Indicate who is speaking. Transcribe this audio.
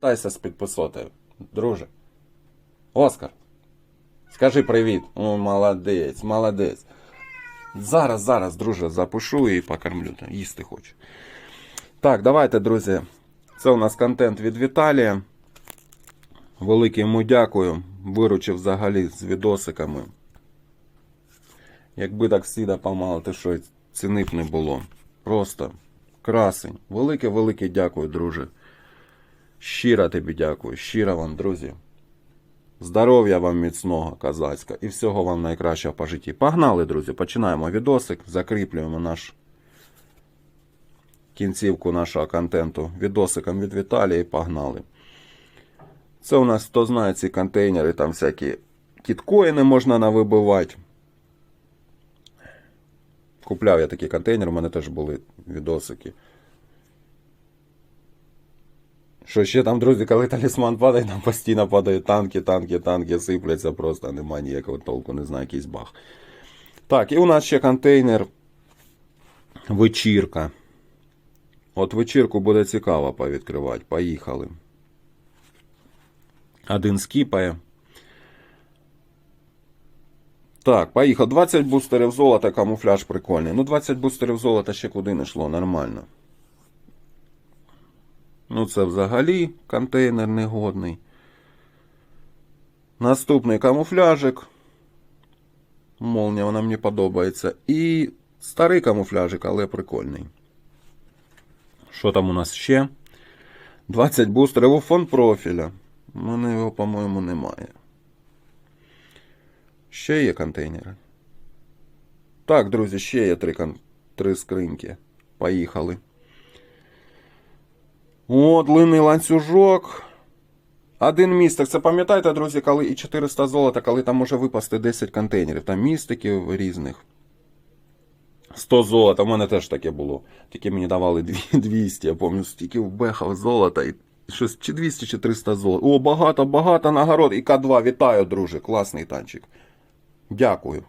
Speaker 1: Тайся з підписотою, друже. Оскар. Скажи привіт. О, молодець, молодець. Зараз, зараз, друже, запишу і покормлю. Їсти хочу. Так, давайте, друзі. Це у нас контент від Віталія. Велике йому дякую. Виручив взагалі з відосиками. Якби так всі допомагали, то що ціни б не було. Просто красень. Велике-велике дякую, друже. Щиро тобі дякую. Щиро вам, друзі. Здоров'я вам міцного, козацька, і всього вам найкращого по житті. Погнали, друзі, починаємо відосик, закріплюємо наш кінцівку нашого контенту відосиком від Віталія і погнали. Це у нас, хто знає, ці контейнери, там всякі кіткоїни можна навибивати. Купляв я такий контейнер, у мене теж були відосики. Що ще там, друзі, коли талісман падає, там постійно падають танки, танки, танки сипляться, просто немає ніякого толку, не знаю, якийсь баг. Так, і у нас ще контейнер. Вечірка. От вечірку буде цікаво повідкривати. Поїхали. Один скіпає. Так, поїхав. 20 бустерів золота, камуфляж прикольний. Ну, 20 бустерів золота ще куди не йшло, нормально. Ну, це взагалі контейнер негодний. Наступний камуфляжик. Молнія, вона мені подобається. І старий камуфляжик, але прикольний. Що там у нас ще? 20 бустерів у фон профіля. У мене його, по-моєму, немає. Ще є контейнери. Так, друзі, ще є три, три скриньки. Поїхали. О, длинний ланцюжок. Один містик. Це пам'ятаєте, друзі, коли і 400 золота, коли там може випасти 10 контейнерів. Там містиків різних. 100 золота, в мене теж таке було. Тільки мені давали 200, я пам'ятаю, стільки вбехав золота і щось чи 200 чи 300 золота. О, багато, багато нагород. І К2, вітаю, друже, класний танчик. Дякую.